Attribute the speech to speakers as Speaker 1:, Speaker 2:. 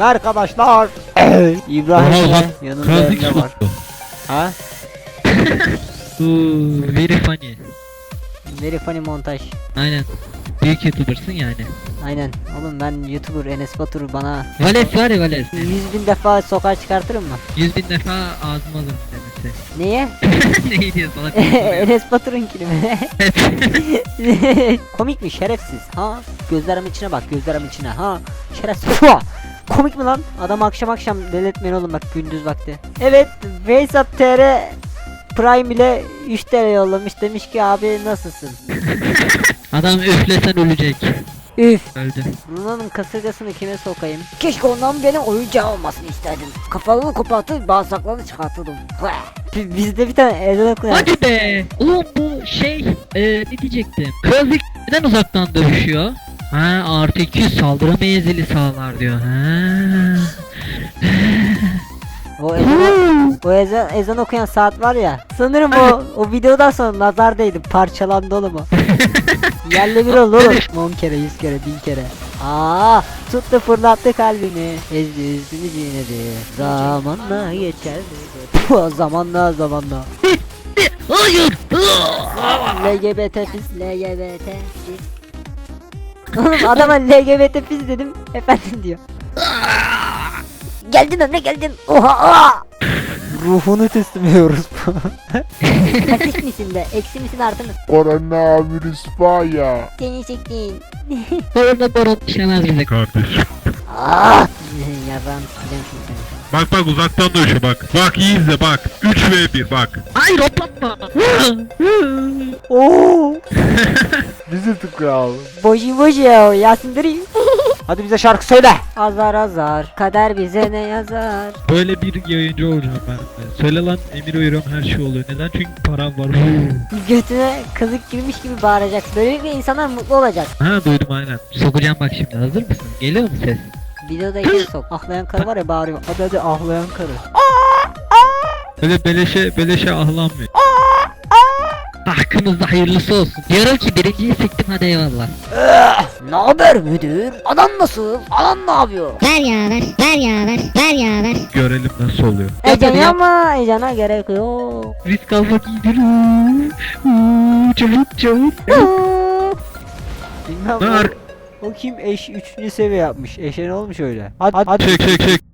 Speaker 1: Arkadaşlar. İbrahim
Speaker 2: Oha,
Speaker 1: de
Speaker 2: bak,
Speaker 1: yanında Emre var. Ha?
Speaker 2: Very funny.
Speaker 1: Very funny montaj.
Speaker 2: Aynen. Büyük youtubersın yani.
Speaker 1: Aynen. Oğlum ben YouTuber Enes Batur bana
Speaker 2: Vales var ya Vales.
Speaker 1: yüz bin defa sokağa çıkartırım mı?
Speaker 2: Yüz bin defa ağzıma alırım demesi.
Speaker 1: Niye?
Speaker 2: ne diyor salak
Speaker 1: Enes Batur'unkini mi? Komik mi şerefsiz ha? Gözlerimin içine bak gözlerimin içine ha? Şerefsiz. Komik mi lan? Adam akşam akşam deletmeyin oğlum bak gündüz vakti. Evet Veysap TR Prime ile 3 TL yollamış demiş ki abi nasılsın?
Speaker 2: Adam üflesen ölecek.
Speaker 1: Üf.
Speaker 2: Öldü.
Speaker 1: Runa'nın kasırgasını kime sokayım? Keşke ondan benim oyuncağı olmasını isterdim. Kafalarını kopartıp bağırsaklarını çıkartırdım. Bi- Bizde bir tane ezan okuyan.
Speaker 2: Hadi be. Oğlum bu şey e, ne diyecektim? Kazık neden uzaktan dövüşüyor? Ha artı 200 saldırı menzili sağlar diyor. Ha.
Speaker 1: O ezan, o ezan, ezan okuyan saat var ya. Sanırım o o videodan sonra nazar değdi. Parçalandı oğlum o. Yerle bir oldu oğlum. 10 kere, 100 kere, 1000 kere. Aa, tuttu fırlattı kalbini. Ezdi üstünü çiğnedi. Zamanla geçerdi. Puh, zamanla zamanla.
Speaker 2: Hayır.
Speaker 1: LGBT pis, LGBT pis. Oğlum adama LGBT pis dedim. Efendim diyor. geldin Emre geldin. Oha oha. Ruhunu teslim ediyoruz. Pasif misin de? Eksi misin artı mısın?
Speaker 3: Koronavirüs var ya.
Speaker 1: Seni çektin.
Speaker 2: Sonra boron düşemez bize.
Speaker 4: Kardeşim.
Speaker 1: Aaa. Yarrağını sikeceğim şimdi seni.
Speaker 4: Bak bak uzaktan dövüşe bak. Bak iyi izle bak. 3 v 1 bak.
Speaker 2: Ay hoplatma.
Speaker 1: Oo.
Speaker 3: Bizi tıkral.
Speaker 1: Boji boji ya Yasin Diri. Hadi bize şarkı söyle. Azar azar. Kader bize ne yazar?
Speaker 2: Böyle bir yayıncı olacağım ben. de. Söyle lan emir uyuyorum her şey oluyor. Neden? Çünkü param var.
Speaker 1: Götüne kazık girmiş gibi bağıracak. Böylelikle insanlar mutlu olacak.
Speaker 2: ha duydum aynen. Sokacağım bak şimdi hazır mısın? Geliyor mu ses?
Speaker 1: Videoda iki sok. Ahlayan karı var ya bağırıyor. Hadi hadi ahlayan karı.
Speaker 2: Böyle beleşe beleşe ahlanmıyor. Hakkınızda hayırlısı olsun. Diyorum ki birinciyi siktim hadi eyvallah.
Speaker 1: Ne haber müdür? Anan nasıl? Anan ne yapıyor?
Speaker 5: Ver ya ver, ver ya ver, ver ya ver.
Speaker 4: Görelim nasıl oluyor.
Speaker 1: Ecan ama Ecan'a gerek yok.
Speaker 2: Risk almak iyidir. Uuu, Çabuk çabuk.
Speaker 1: Bilmem o kim eş 3. seviye yapmış. Eşe ne olmuş öyle? Hadi hadi.
Speaker 4: Çek çek çek.